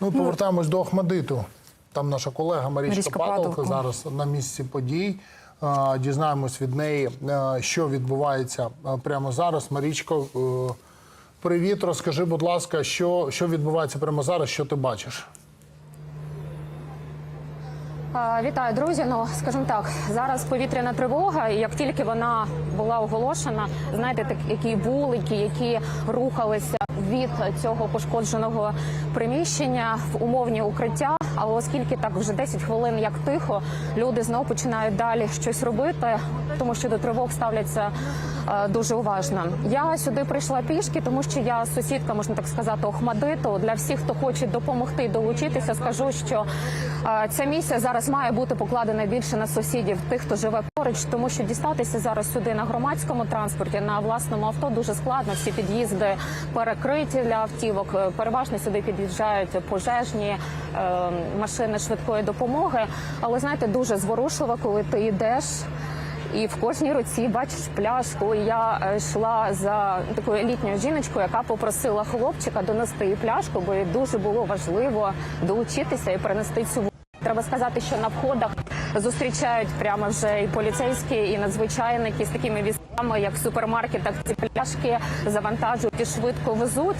Ну, повертаємось до Ахмадиту. Там наша колега Марічка Марічка зараз на місці подій. Дізнаємось від неї, що відбувається прямо зараз. Марічко, е, привіт, розкажи, будь ласка, що, що відбувається прямо зараз, що ти бачиш? Вітаю, друзі. Ну скажімо так, зараз повітряна тривога. І як тільки вона була оголошена, знаєте, так які вулики, які рухалися від цього пошкодженого приміщення в умовні укриття. Але оскільки так вже 10 хвилин як тихо, люди знову починають далі щось робити, тому що до тривог ставляться е, дуже уважно. Я сюди прийшла пішки, тому що я сусідка, можна так сказати, Охмадиту. Для всіх, хто хоче допомогти долучитися, скажу, що ця місія зараз має бути покладена більше на сусідів, тих, хто живе поруч, тому що дістатися зараз сюди на громадському транспорті, на власному авто дуже складно. Всі під'їзди перекриті для автівок. Переважно сюди під'їжджають пожежні е, машини швидкої допомоги. Але знаєте, дуже зворушливо, коли ти йдеш. І в кожній руці бачиш пляшку. Я е, йшла за такою літньою жіночкою, яка попросила хлопчика донести їй пляшку, бо їй дуже було важливо долучитися і принести цю воду. Треба сказати, що на входах зустрічають прямо вже і поліцейські, і надзвичайники з такими візками, як в супермаркетах. Ці пляшки завантажують і швидко везуть.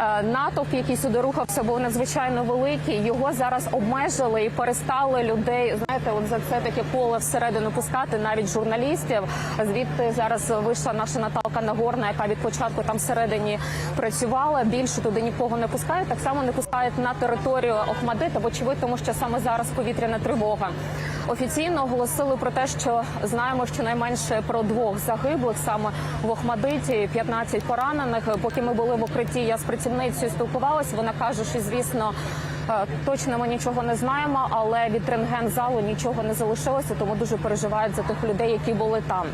Е, Натовп, який сюди рухався, був надзвичайно великий. Його зараз обмежили і перестали людей. Знаєте, от за це таке коло всередину пускати, навіть журналістів. Звідти зараз вийшла наша Наталка Нагорна, яка від початку там всередині працювала. Більше туди нікого не пускають. Так само не пускають на територію Охмадита, вочевидь, тому що саме зараз повітряна тривога. Офіційно оголосили про те, що знаємо щонайменше про двох загиблих саме в Охмадиті, 15 поранених. Поки ми були в укритті, я з працівницею спілкувалася. Вона каже, що звісно. Е, Точно ми нічого не знаємо, але від рентген-залу нічого не залишилося, тому дуже переживають за тих людей, які були там.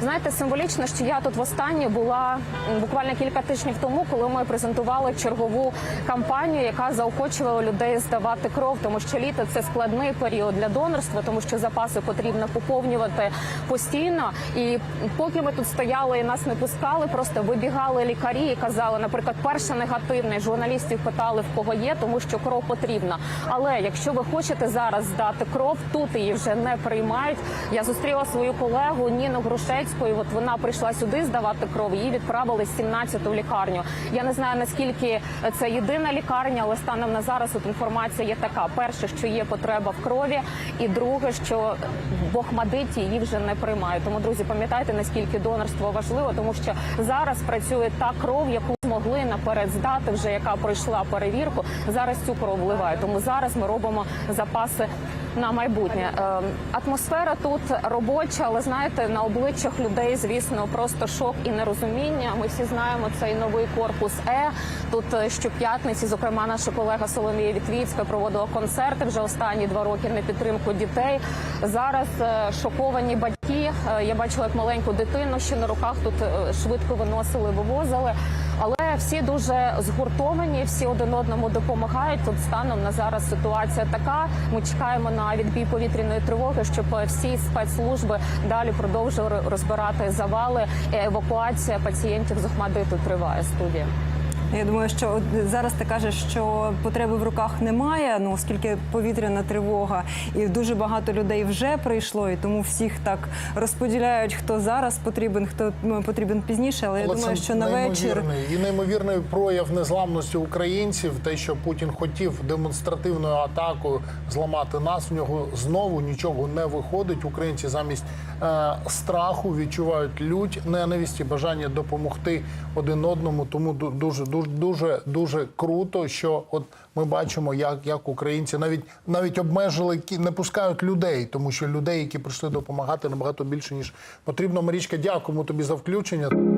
Знаєте, символічно, що я тут востаннє була буквально кілька тижнів тому, коли ми презентували чергову кампанію, яка заохочувала людей здавати кров, тому що літо це складний період для донорства, тому що запаси потрібно поповнювати постійно. І поки ми тут стояли і нас не пускали, просто вибігали лікарі і казали, наприклад, перше негативне журналістів питали в кого є, тому що кров потрібна. Але якщо ви хочете зараз здати кров, тут її вже не приймають. Я зустріла свою колегу Ніну Грушецьку, і от вона прийшла сюди здавати кров. Її відправили з 17-ту в лікарню. Я не знаю наскільки це єдина лікарня, але станом на зараз от інформація є така: перше, що є потреба в крові, і друге, що в Охмадиті її вже не приймають. Тому, друзі, пам'ятайте наскільки донорство важливо, тому що зараз працює та кров, яку змогли наперед здати, вже яка пройшла перевірку. Зараз цю кров вливають. Тому зараз ми робимо запаси на майбутнє. Е, Атмосфера тут робоча, але знаєте, на обличчях людей, звісно, просто шок і нерозуміння. Ми всі знаємо цей новий корпус Е. Тут е, щоп'ятниці, зокрема, наша колега Соломія Вітвіцька проводила концерти вже останні два роки на підтримку дітей. Зараз е, шоковані батьки. Я бачила як маленьку дитину, ще на руках тут швидко виносили, вивозили. Але всі дуже згуртовані, всі один одному допомагають. Тут станом на зараз ситуація така. Ми чекаємо на відбій повітряної тривоги, щоб всі спецслужби далі продовжували розбирати завали. Евакуація пацієнтів з Охмадиту триває студія. Я думаю, що от зараз ти кажеш, що потреби в руках немає, ну оскільки повітряна тривога, і дуже багато людей вже прийшло, і тому всіх так розподіляють, хто зараз потрібен, хто потрібен пізніше. Але, я думаю, що на вечір і неймовірний прояв незламності українців. Те, що Путін хотів демонстративною атакою зламати нас, в нього знову нічого не виходить. Українці замість е, страху відчувають лють, ненависть і бажання допомогти один одному. Тому ду- дуже дуже дуже дуже круто, що от ми бачимо, як, як українці навіть навіть обмежили не пускають людей, тому що людей, які прийшли допомагати, набагато більше ніж потрібно. Марічка, дякуємо тобі за включення.